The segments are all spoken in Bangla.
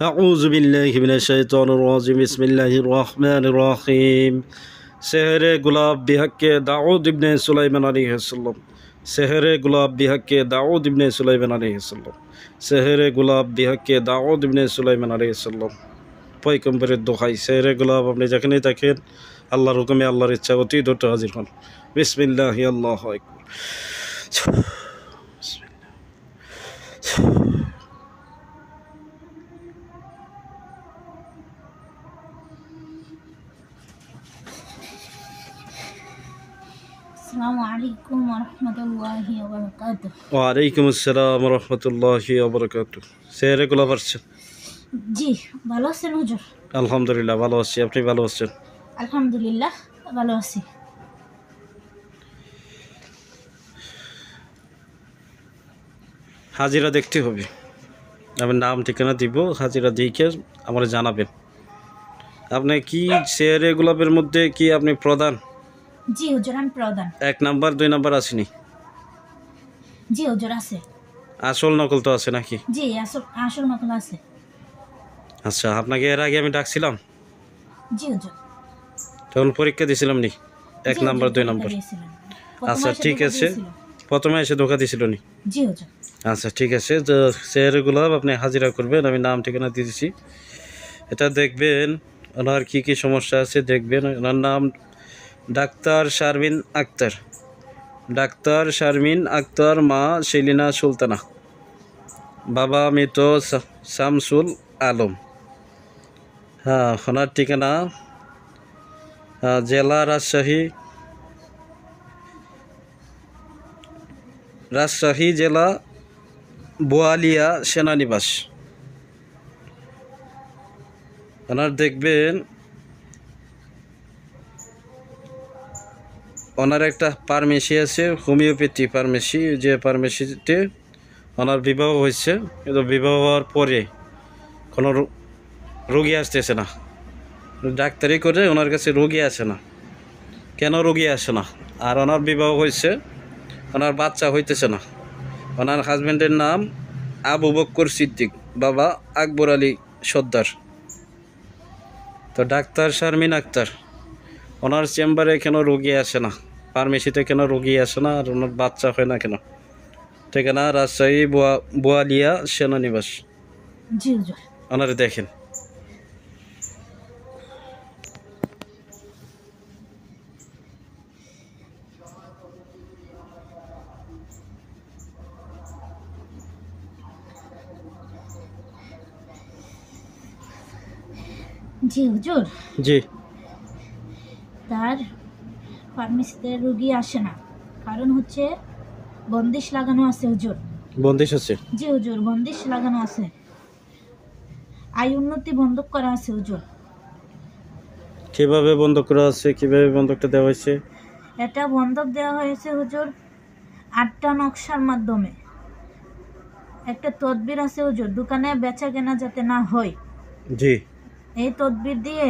أعوذ بالله من الشيطان الرجيم بسم الله الرحمن الرحيم সেহরে গোলাপ বিহাক্কে দাউদ ইবনে সুলাইমান আলাইহিসসালাম সেহরে গোলাপ বিহাক্কে দাউদ ইবনে সুলাইমান আলাইহিসসালাম সেহরে গোলাপ বিহাক্কে দাউদ ইবনে সুলাইমান আলাইহিসসালাম পয়গম্বরের দোহাই সেহরে গোলাপ আপনি যেখানেই থাকেন আল্লাহর হুকুমে আল্লাহর ইচ্ছা অতি দ্রুত হাজির হন বিসমিল্লাহি আল্লাহ আলাইকুম রহমতুল্লাহি ওয়ালাইকুম আসসালাম রহমতুল্লাহি ওবরকাত সেহরে গোলাপ আসছেন জি ভালো আছেন হুজুর? আলহামদুলিল্লাহ ভালো আছি। আপনি ভালো আছেন? আলহামদুলিল্লাহ ভালো আছি। হাজিরা দেখতে হবে। আমি নাম ঠিকানা দিব হাজিরা দেখে আমার জানাবেন। আপনি কি শেয়ারে গোলাপের মধ্যে কি আপনি প্রধান? জি হুজুর আমি প্রধান। এক নাম্বার দুই নাম্বার আসেনি? জি হুজুর আছে। আসল নকল তো আছে নাকি? জি আসল আসল নকল আছে। আচ্ছা আপনাকে এর আগে আমি ডাকছিলাম? জি হুজুর। তখন পরীক্ষা দিয়েছিলাম নি? এক নাম্বার দুই নাম্বার। আচ্ছা ঠিক আছে। প্রথমে এসে ধোকা দিছিল নি? জি হুজুর। আচ্ছা ঠিক আছে। তো শেয়ারে গোলাপ আপনি হাজিরা করবেন আমি নাম ঠিকানা দিয়ে দিচ্ছি এটা দেখবেন ওনার কী কী সমস্যা আছে দেখবেন ওনার নাম ডাক্তার শারমিন আক্তার। ডাক্তার শারমিন আক্তার মা সেলিনা সুলতানা। বাবা মৃত শামসুল আলম। হ্যাঁ ওনার ঠিকানা হ্যাঁ, জেলা রাজশাহী। রাজশাহী জেলা বোয়ালিয়া সেনানিবাস। ওনার দেখবেন ওনার একটা ফার্মেসি আছে হোমিওপ্যাথি ফার্মেসি যে ফার্মেসিতে ওনার বিবাহ হয়েছে। কিন্তু বিবাহ হওয়ার পরে কোনো রোগী আসতেছে না। ডাক্তারি করে ওনার কাছে রোগী আসে না। কেন রোগী আসে না? আর ওনার বিবাহ হয়েছে, ওনার বাচ্চা হইতেছে না। ওনার হাজব্যান্ডের নাম আবু বক্কর সিদ্দিক, বাবা আকবর আলী সর্দার। তো ডাক্তার শারমিন আক্তার। ওনার চেম্বারে কেন রোগী আসে না? ফার্মেসিতে কেন রোগী আসে না? আর ওনার বাচ্চা হয় না কেন? ঠিকানা? রাজশাহী বোয়া বোয়ালিয়া সেনানিবাস। জি হুজুর দেখেন। জি হুজুর। জি। ফার্মেসিতে রুগী আসে না। কারণ হচ্ছে বন্দিশ লাগানো আছে হুজুর। বন্দিশ আছে? জি হুজুর বন্দিশ লাগানো আছে। আয় উন্নতি বন্ধক করা আছে হুজুর। কীভাবে বন্ধ করা আছে কীভাবে বন্ধকটা দেওয়া হয়েছে? এটা বন্ধক দেওয়া হয়েছে হুজুর আটটা নকশার মাধ্যমে। একটা তদবির আছে হুজুর দোকানে বেচা কেনা যাতে না হয়। জি। এই তদবির দিয়ে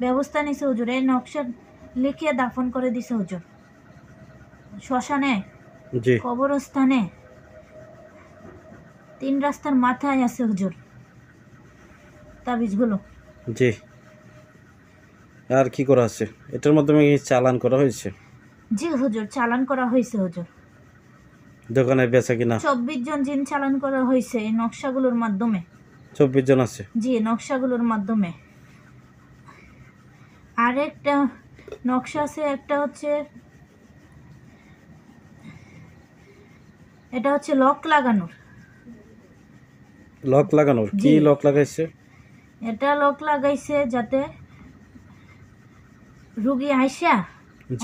ব্যবস্থা নিছে হুজুর। এই নকশা লিখে দাফন করে দিছে হুজুর। শ্মশানে কবরস্থানে তিন রাস্তার মাথায় আছে হুজুর তাবিজগুলো। জি। আর কি করা আছে? এটার মাধ্যমে চালান করা হয়েছে? জি হুজুর চালান করা হয়েছে হুজুর। দোকানে বেচা কিনা? চব্বিশ জন জিন চালান করা হয়েছে এই নকশাগুলোর মাধ্যমে। চব্বিশ জন আছে? জি নকশাগুলোর মাধ্যমে। আর একটা নকশা আছে একটা হচ্ছে এটা হচ্ছে লক লাগানোর। লক লাগানোর? কি লক লাগাইছে? এটা লক লাগাইছে যাতে রুগী আইসা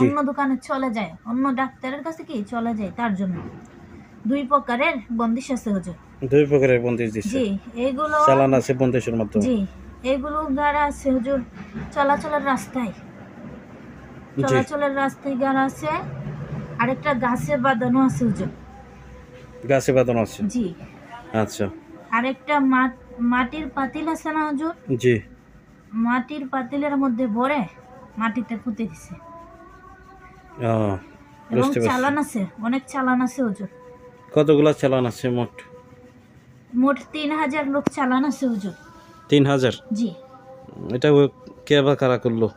অন্য দোকানে চলে যায়। অন্য ডাক্তারের কাছে কি চলে যায় তার জন্য। দুই প্রকারের বন্দিশ আছে হুজুর। দুই প্রকারের বন্দিশ দিচ্ছে জি এইগুলো চালান আছে বন্দিশের মাধ্যমে। জি এগুলো যারা আছে হুজুর চলাচলের রাস্তায়। চলাচলের রাস্তায় যারা আছে। আরেকটা গাছে বাঁধানো আছে হুজুর গাছে বাঁধানো আছে? জি। আচ্ছা। আরেকটা মাট- মাটির পাতিল আছে না হুজুর? জি। মাটির পাতিলের মধ্যে ভরে মাটিতে পুঁতে দিছে। ও এবং চালান আছে অনেক চালান আছে হুজুর। কতগুলা চালান আছে মোট? মোট তিন হাজার লোক চালান আছে হুজুর। তিন হাজার? জি। এটা কে বা কারা করল?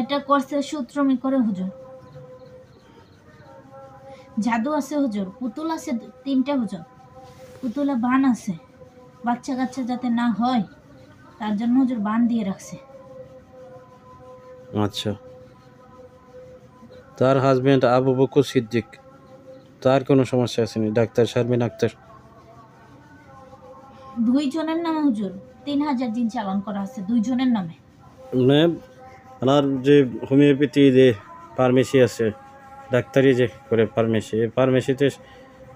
এটা করছে সূত্রমি করে হুজুর। জাদু আছে হুজুর পুতুল আছে তিনটা হুজুর। পুতুলে বান আছে বাচ্চা কাচ্চা যাতে না হয় তার জন্য হুজুর বান দিয়ে রাখছে। আচ্ছা। তার হাজবেন্ড আবু বকর সিদ্দিক তার কোনো সমস্যা আসেনি ডাক্তার শারমিন আক্তার দুইজনের নামে হুজুর তিন হাজার দিন চালান করা আছে দুইজনের নামে। মানে যে হোমিওপ্যাথি যে ফার্মেসি আছে ডাক্তারি যে করে ফার্মেসি এই ফার্মেসিতে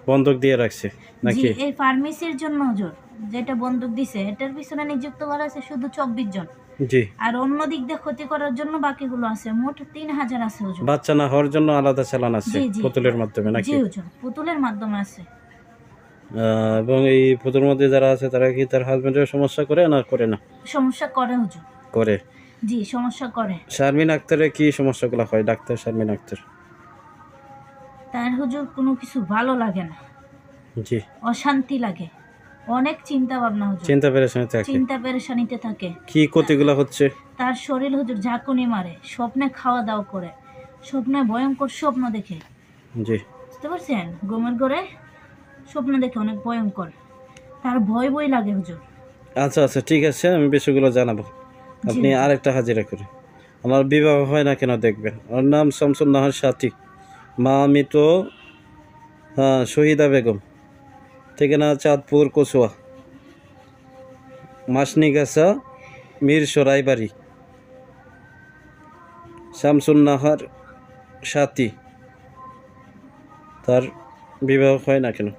বন্ধক দিয়ে রাখছে নাকি? এই ফার্মেসির জন্য হুজুর যেটা বন্দুক দিছে এটার পিছনে নিযুক্ত করা আছে শুধু চব্বিশ জন। জি। আর অন্য দিক দিয়ে ক্ষতি করার জন্য বাকিগুলো আছে মোট তিন হাজার আছে হুজুর বাচ্চা না হওয়ার জন্য আলাদা চালান আছে জি, জি। পুতুলের মাধ্যমে নাকি? জি হুজুর পুতুলের মাধ্যমে আছে। আহ, এবং এই পুতুলের মধ্যে যারা আছে তারা কি তার হাজবেন্ডের সমস্যা করে না করে না? সমস্যা করে হুজুর করে। জি সমস্যা করে। শারমিন আক্তারের কি সমস্যাগুলো হয়? ডাক্তার শারমিন আক্তার। তার হুজুর কোনো কিছু ভালো লাগে না। জি। অশান্তি লাগে। অনেক চিন্তা ভাবনা হুজুর। চিন্তা পেরেছেন থাকে। চিন্তা পেরেশানিতে থাকে। কি ক্ষতিগুলো হচ্ছে? তার শরীর হুজুর ঝাঁকুনি মারে স্বপ্নে খাওয়া দাওয়া করে স্বপ্নে ভয়ঙ্কর স্বপ্ন দেখে। জি। বুঝতে পারছেন? ঘুমের ঘরে স্বপ্ন দেখে অনেক ভয়ঙ্কর। তার ভয় বই লাগে হুজুর। আচ্ছা আচ্ছা ঠিক আছে আমি বিষয়গুলো জানাব। আপনি। আরেকটা হাজিরা করে। আমার বিবাহ হয় না কেন দেখবেন? ওর নাম শামসুল নাহার সাথী। মা মৃত হ্যাঁ শহীদা বেগম। ঠিকানা চাঁদপুর, কচুয়া। মাসনিগাছা মীর সরাইবাড়ি শামসুল নাহার সাথী। তার বিবাহ হয় না কেন?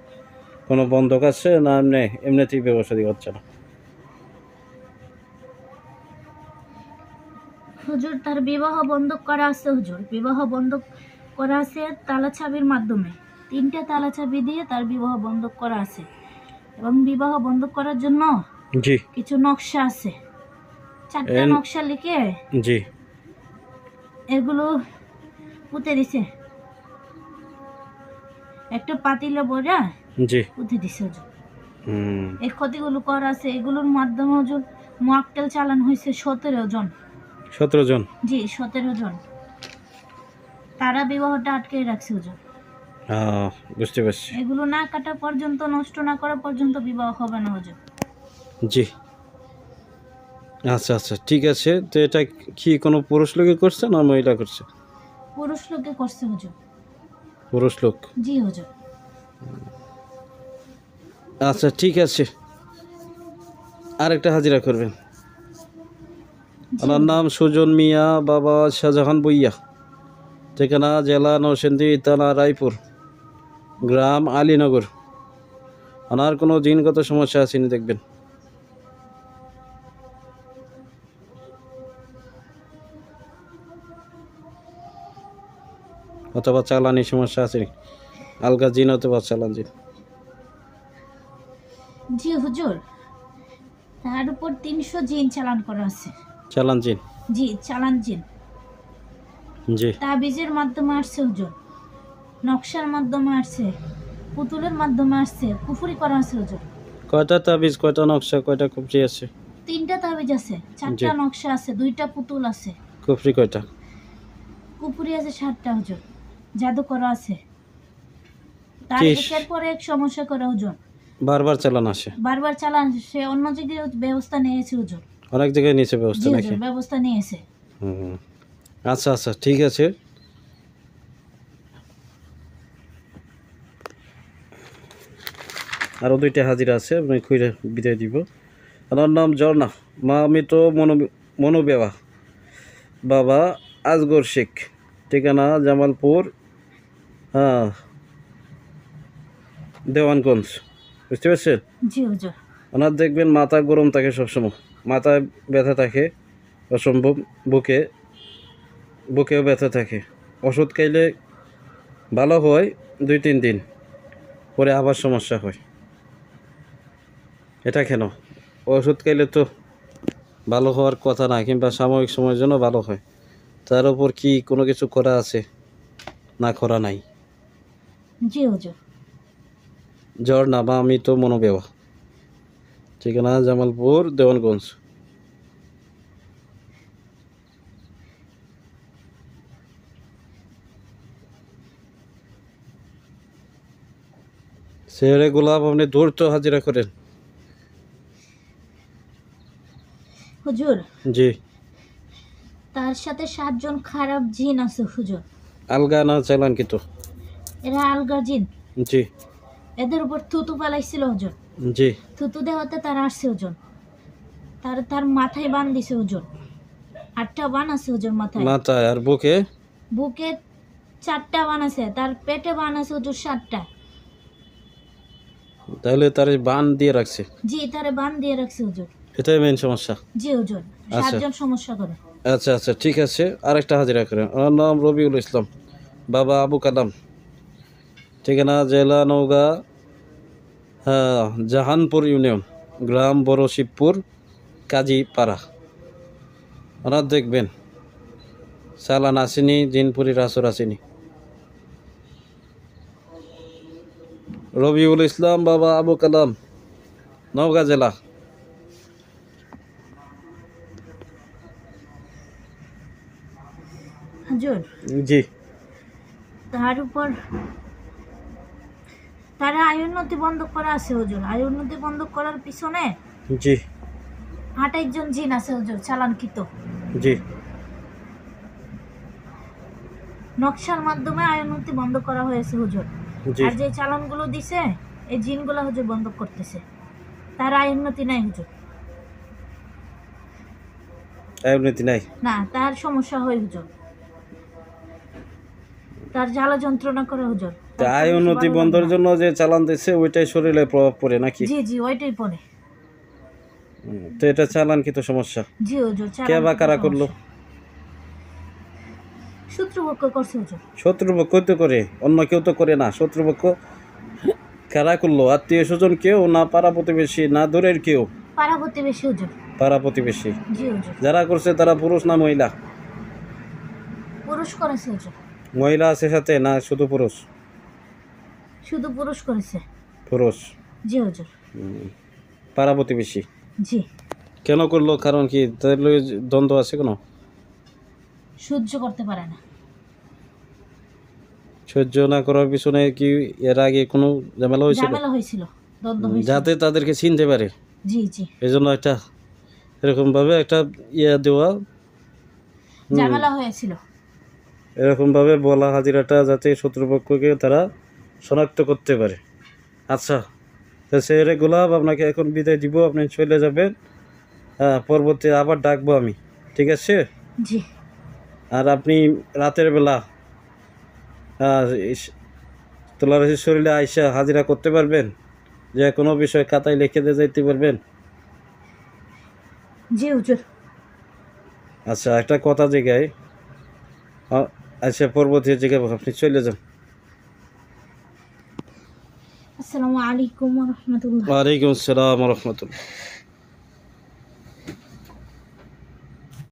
কোনো বন্ধক আছে না এমনি? এমনিতেই ব্যবসা হচ্ছে না। হুজুর তার বিবাহ বন্ধক করা আছে হুজুর। বিবাহ বন্ধক করা আছে তালা চাবির মাধ্যমে। তিনটা তালা চাবি দিয়ে তার বিবাহ বন্ধক করা আছে। এবং বিবাহ বন্ধক করার জন্য জি। কিছু নকশা আছে। চারটা নকশা লিখে জি। এগুলো পুঁতে দিছে। একটা পাতিলে বইরা জি। পুঁতে দিছে হুজুর। হুম। এই ক্ষতিগুলো করা আছে। এগুলোর মাধ্যমে হুজুর মোয়াক্কেল চালান হয়েছে সতেরো জন। সতেরো জন? জি সতেরো জন। তারা বিবাহটা আটকে রাখছে হুজুর। বুঝতে পারছি। এগুলো না কাটা পর্যন্ত নষ্ট না করা পর্যন্ত বিবাহ হবে না হুজুর। জি। আচ্ছা আচ্ছা ঠিক আছে। তো এটা কি কোনো পুরুষ লোকে করছে না মহিলা করছে? পুরুষ লোকে করছে হুজুর। পুরুষ লোক? জি হুজুর। আচ্ছা ঠিক আছে। আরেকটা হাজিরা করবেন। ওনার নাম সুজন মিয়া, বাবা শাহজাহান বইয়া। ঠিকানা জেলা নরসিংদী, থানা রায়পুর, গ্রাম আলীনগর। ওনার কোনো জিনগত সমস্যা আসেনি দেখবেন? অথবা চালানি সমস্যা আছে আলগা জিন অথবা চালান জিন। জি, হুজুর। তার উপর তিনশো জিন চালান করা আছে। জি জি। তাবিজের মাধ্যমে আসছে হুজুর নকশার মাধ্যমে আসছে। পুতুলের মাধ্যমে আসছে। কুফুরি করা আছে হুজুর কয়টা তাবিজ কয়টা নকশা কয়টা কুফরি আছে? তিনটা তাবিজ আছে চারটা নকশা আছে দুইটা পুতুল আছে। কুফরি কয়টা? কুপুরি আছে সাতটা হুজুর জাদু করা আছে। তার পরে এক সমস্যা করে হুজুর বারবার চালান আসে। বারবার চালান সে অন্য জায়গায় ব্যবস্থা নিয়েছে হুজুর অনেক জায়গায় নিচে ব্যবস্থা নাকি? ব্যবস্থা নিয়েছে। হুম। আচ্ছা আচ্ছা ঠিক আছে। আরও দুইটা হাজিরা আছে আমি খুঁজে বিদায় দিব। আমার নাম ঝর্ণা মা মৃত মনো মনোবেবা বাবা আজগর শেখ ঠিকানা জামালপুর হ্যাঁ দেওয়ানগঞ্জ। বুঝতে পারছেন? ওনার দেখবেন মাথা গরম থাকে সবসময়। মাথায় ব্যথা থাকে অসম্ভব। বুকে বুকেও ব্যথা থাকে। ওষুধ খাইলে ভালো হয় দুই তিন দিন পরে আবার সমস্যা হয়। এটা কেন? ওষুধ খাইলে তো ভালো হওয়ার কথা না কিংবা সাময়িক সময়ের জন্য ভালো হয়। তার উপর কি কোনো কিছু করা আছে? না করা নাই। জি হুজুর। ঝর্ণা বা আমি তো মনোবেওয়া। ঠিকানা জামালপুর দেওয়ানগঞ্জ। শেহরে গোলাপ আপনি ধূর্ত হাজিরা করেন। হুজুর? জি। তার সাথে সাতজন খারাপ জিন আছে হুজুর। আলগা না চালান কিন্তু এরা আলগা জিন। জি। এদের উপর থুতু পালাইছিল হুজুর। জি। থুতু দেওয়াতে তার আসছে হুজুর। তার তার মাথায় বান দিছে হুজুর। আটটা বান আছে হুজুর মাথায়। মাথায় আর বুকে? বুকে চারটা বান আছে। তার পেটে বান আছে হুজুর সাতটা। তাহলে তার বান দিয়ে রাখছে? জি তারে বান দিয়ে রাখছে হুজুর। এটাই মেন সমস্যা। জি হুজুর। আচ্ছা। সাতজন সমস্যা করে। আচ্ছা আচ্ছা ঠিক আছে। আরেকটা হাজিরা করেন। আমার নাম রবিউল ইসলাম। বাবা আবু কালাম। ঠিকানা জেলা নওগাঁ হ্যাঁ জাহানপুর ইউনিয়ন গ্রাম বড় শিবপুর কাজীপাড়া ওনার দেখবেন। সালান আসেনি দিনপুরি রাসুর আসেনি রবিউল ইসলাম বাবা আবু কালাম নওগাঁ জেলা। জি। তার উপর তারা আয় উন্নতি বন্ধ করা আছে হুজুর। আয় উন্নতি বন্ধ করার পিছনে জি। আঠাইশ জন জিন আছে হুজুর চালানকৃত। জি। নকশার মাধ্যমে আয় উন্নতি বন্ধ করা হয়েছে হুজুর। আর যে চালানগুলো দিছে এই জিনগুলো হুজুর বন্ধ করতেছে। তার আয় উন্নতি নাই হুজুর। উন্নতি নাই? না তার সমস্যা হয় হুজুর। তার জ্বালা যন্ত্রণা করে হুজুর। আয় উন্নতি বন্ধের জন্য যে চালান দিচ্ছে ওইটাই শরীরে প্রভাব পড়ে নাকি? জি জি ওইটাই পড়ে। তো এটা চালান কি তো সমস্যা? জি হুজুর কে বা কারা করল? শত্রুপক্ষ করছে হুজুর। শত্রুপক্ষ তো করে অন্য কেউ তো করে না। শত্রুপক্ষ কারা করল আত্মীয় স্বজন কেউ না পাড়া প্রতিবেশী না দূরের কেউ? পাড়া প্রতিবেশী হুজুর। পাড়া প্রতিবেশী। জি হুজুর। যারা করছে তারা পুরুষ না মহিলা? পুরুষ করেছে হুজুর। মহিলা আছে সাথে না শুধু পুরুষ? শুধু পুরুষ করেছে। পুরুষ। জি হুজুর। পাড়া প্রতিবেশী? জি। কেন করল? কারণ কি তাদের লগে দ্বন্দ্ব আছে কোনো? সহ্য করতে পারে না। সহ্য না করার পিছনে কি এর আগে কোনো ঝামেলা হয়েছিল? ঝামেলা হয়েছিল দ্বন্দ্ব হয়েছিল। যাতে তাদেরকে চিনতে পারে। জি জি। এই জন্য একটা এরকমভাবে একটা ইয়ে দেওয়া। ঝামেলা হয়েছিল। এরকমভাবে বলা হাজিরাটা যাতে শত্রুপক্ষকে তারা শনাক্ত করতে পারে। আচ্ছা তো সেরে গোলাপ আপনাকে এখন বিদায় দিব আপনি চলে যাবেন। হ্যাঁ পরবর্তী আবার ডাকবো আমি ঠিক আছে? জি। আর আপনি রাতের বেলা তোলারাশি শরীরে আইসা হাজিরা করতে পারবেন? যে কোনো বিষয় খাতায় লিখে দিয়ে যাইতে পারবেন? জি হুজুর। আচ্ছা একটা কথা জায়গায় আচ্ছা পরবর্তী জায়গায় আপনি চলে যান। আসসালামু আলাইকুম রহমতুল্লাহ। ওয়ালাইকুম আসসালাম রহমতুল্লাহ।